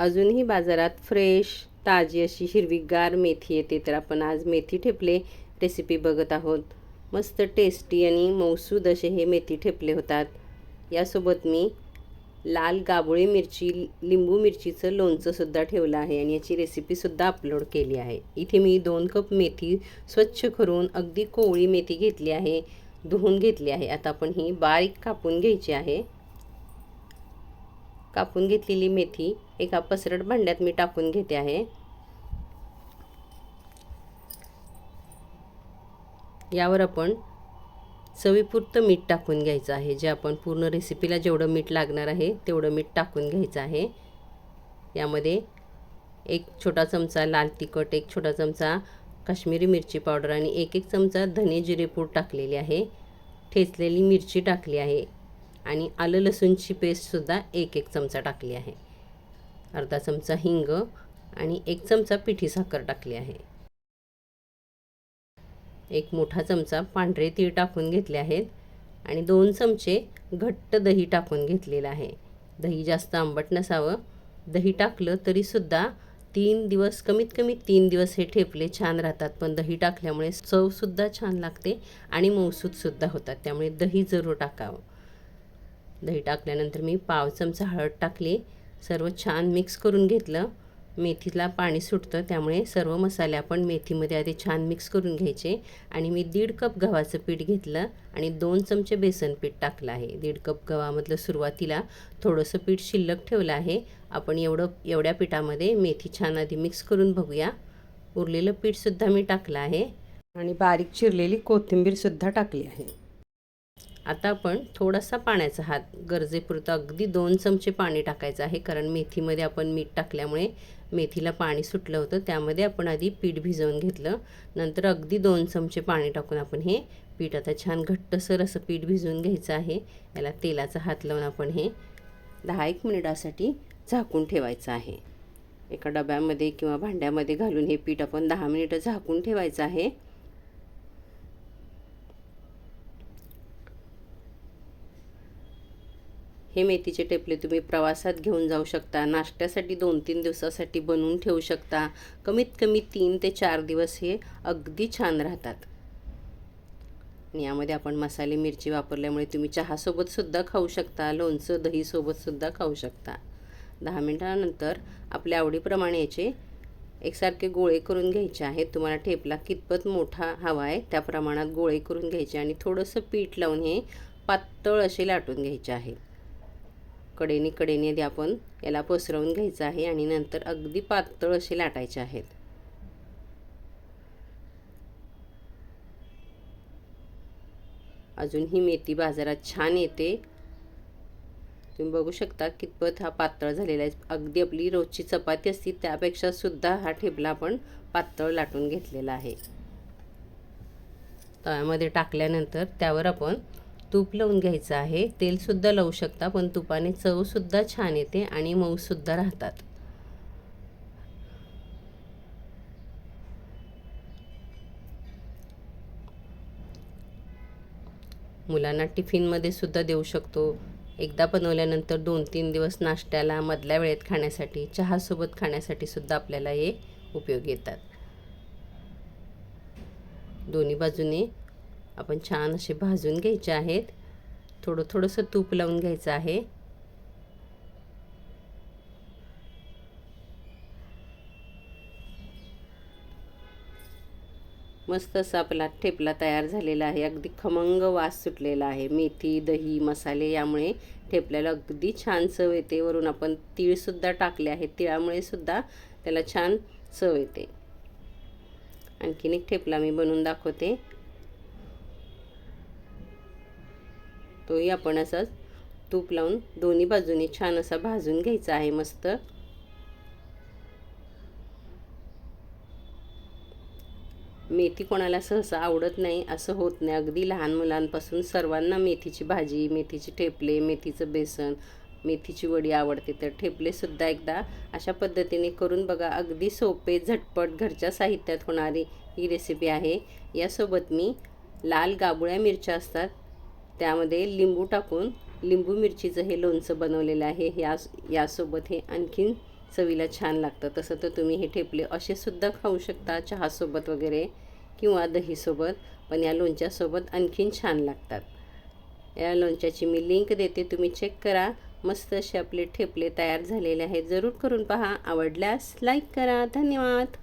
अजूनही बाजारात फ्रेश ताजी अशी हिरवीगार मेथी येते. तर आपण आज मेथी ठेपले रेसिपी बघत आहोत. मस्त टेस्टी आणि मौसूद असे हे मेथी ठेपले होतात. यासोबत मी लाल गाबोळी मिरची लिंबू मिरचीचं लोणचंसुद्धा ठेवलं आहे आणि याची रेसिपीसुद्धा अपलोड केली आहे. इथे मी दोन कप मेथी स्वच्छ करून अगदी कोवळी मेथी घेतली आहे धुवून घेतली आहे. आता आपण ही बारीक कापून घ्यायची आहे. कापून घेतलेली मेथी एका पसरट भांड्यात मी टाकून घेते आहे. यावर आपण चवीपुरतं मीठ टाकून घ्यायचं आहे. जे आपण पूर्ण रेसिपीला जेवढं मीठ लागणार आहे तेवढं मीठ टाकून घ्यायचं आहे. यामध्ये एक छोटा चमचा लाल तिखट एक छोटा चमचा काश्मीरी मिरची पावडर आणि एक एक चमचा धने जिरेपूड टाकलेली आहे. ठेचलेली मिरची टाकली आहे. आणि आलं लसूणची पेस्टसुद्धा एक एक चमचा टाकली आहे. अर्धा चमचा हिंग आणि एक चमचा पिठी साखर टाकली आहे. एक मोठा चमचा पांढरे तीळ टाकून घेतले आहेत आणि दोन चमचे घट्ट दही टाकून घेतलेलं आहे. दही जास्त आंबट नसावं. दही टाकलं तरीसुद्धा तीन दिवस कमीत कमी तीन दिवस हे ठेपले छान राहतात. पण दही टाकल्यामुळे चवसुद्धा छान लागते आणि मौसूदसुद्धा होतात. त्यामुळे दही जरूर टाकावं. दही टाकल्यानंतर मी पाव चमचा हळद टाकली. सर्व छान मिक्स करून घेतलं. मेथीला पाणी सुटतं त्यामुळे सर्व मसाले आपण मेथीमध्ये आधी छान मिक्स करून घ्यायचे. आणि मी दीड कप गव्हाचं पीठ घेतलं आणि दोन चमचे बेसन पीठ टाकलं आहे. दीड कप गव्हामधलं सुरुवातीला थोडंसं पीठ शिल्लक ठेवलं आहे. आपण एवढं एवढ्या पिठामध्ये मेथी छान आधी मिक्स करून बघूया. उरलेलं पीठसुद्धा मी टाकलं आहे. आणि बारीक चिरलेली कोथिंबीरसुद्धा टाकली आहे. आता आपण थोडासा पाण्याचा हात गरजेपुरतं अगदी दोन चमचे पाणी टाकायचं आहे कारण मेथीमध्ये आपण मीठ टाकल्यामुळे मेथीला पाणी सुटलं होतं. त्यामध्ये आपण आधी पीठ भिजवून घेतलं. नंतर अगदी दोन चमचे पाणी टाकून आपण हे पीठ आता छान घट्टसर असं पीठ भिजवून घ्यायचं आहे. याला तेलाचा हात लावून आपण हे दहा एक मिनिटासाठी झाकून ठेवायचं आहे. एका डब्यामध्ये किंवा भांड्यामध्ये घालून हे पीठ आपण दहा मिनिटं झाकून ठेवायचं आहे. हे मेथीचे टेपले तुम्ही प्रवासात घेऊन जाऊ शकता. नाश्त्यासाठी दोन तीन दिवसासाठी बनवून ठेवू शकता. कमीत कमी तीन ते चार दिवस हे अगदी छान राहतात. आणि यामध्ये आपण मसाले मिरची वापरल्यामुळे तुम्ही चहासोबतसुद्धा खाऊ शकता लोणचं दहीसोबतसुद्धा खाऊ शकता. दहा मिनटानंतर आपल्या आवडीप्रमाणे याचे एकसारखे गोळे करून घ्यायचे आहेत. तुम्हाला ठेपला कितपत मोठा हवा आहे त्या प्रमाणात गोळे करून घ्यायचे आणि थोडंसं पीठ लावून हे पातळ असे लाटून घ्यायचे आहे. कडेने कडेने आधी आपण याला पसरवून घ्यायचं आहे आणि नंतर अगदी पातळ असे लाटायचे आहेत. अजून ही मेथी बाजारात छान येते. तुम्ही बघू शकता कितपत हा पातळ झालेला आहे. अगदी आपली रोजची चपाती असती त्यापेक्षा सुद्धा हा ठेपला आपण पातळ लाटून घेतलेला आहे. तव्यामध्ये टाकल्यानंतर त्यावर आपण तूप लावून घ्यायचं आहे. तेलसुद्धा लावू शकता पण तुपाने चवसुद्धा छान येते आणि मऊसुद्धा राहतात. मुलांना टिफिनमध्ये सुद्धा देऊ शकतो. एकदा बनवल्यानंतर दोन तीन दिवस नाश्त्याला मधल्या वेळेत खाण्यासाठी चहासोबत खाण्यासाठी सुद्धा आपल्याला हे उपयोग येतात. दोन्ही बाजूने आपण छान असे भाजून घ्यायचे आहेत. थोडं थोडंसं तूप लावून घ्यायचं आहे. मस्त असा आपला ठेपला तयार झालेला आहे. अगदी खमंग वास सुटलेला आहे. मेथी दही मसाले यामुळे ठेपल्याला अगदी छान चव येते. वरून आपण तीळसुद्धा टाकले आहेत. तिळामुळे सुद्धा त्याला छान चव येते. आणखीन एक ठेपला मी बनवून दाखवते. तोही आपण असाच तूप लावून दोन्ही बाजूनी छान असा भाजून घ्यायचा आहे मस्त. मेथी कोणाला सहसा आवडत नाही असं होत नाही. अगदी लहान मुलांपासून सर्वांना मेथीची भाजी मेथीचे ठेपले मेथीचं बेसन मेथीची वडी आवडते तर ठेपलेसुद्धा एकदा अशा पद्धतीने करून बघा. अगदी सोपे झटपट घरच्या साहित्यात होणारी ही रेसिपी आहे. यासोबत मी लाल गाबुळ्या मिरच्या असतात त्यामध्ये लिंबू टाकून लिंबू मिरचीचं हे लोणचं बनवलेलं आहे या यासोबत हे आणखीन चवीला छान लागतं. तसं तर तुम्ही हे ठेपले असे सुद्धा खाऊ शकता चहासोबत वगैरे किंवा दहीसोबत पण या लोणच्यासोबत आणखीन छान लागतात. या लोणच्याची मी लिंक देते तुम्ही चेक करा. मस्त असे आपले ठेपले तयार झालेले आहेत. जरूर करून पहा. आवडल्यास लाईक करा. धन्यवाद!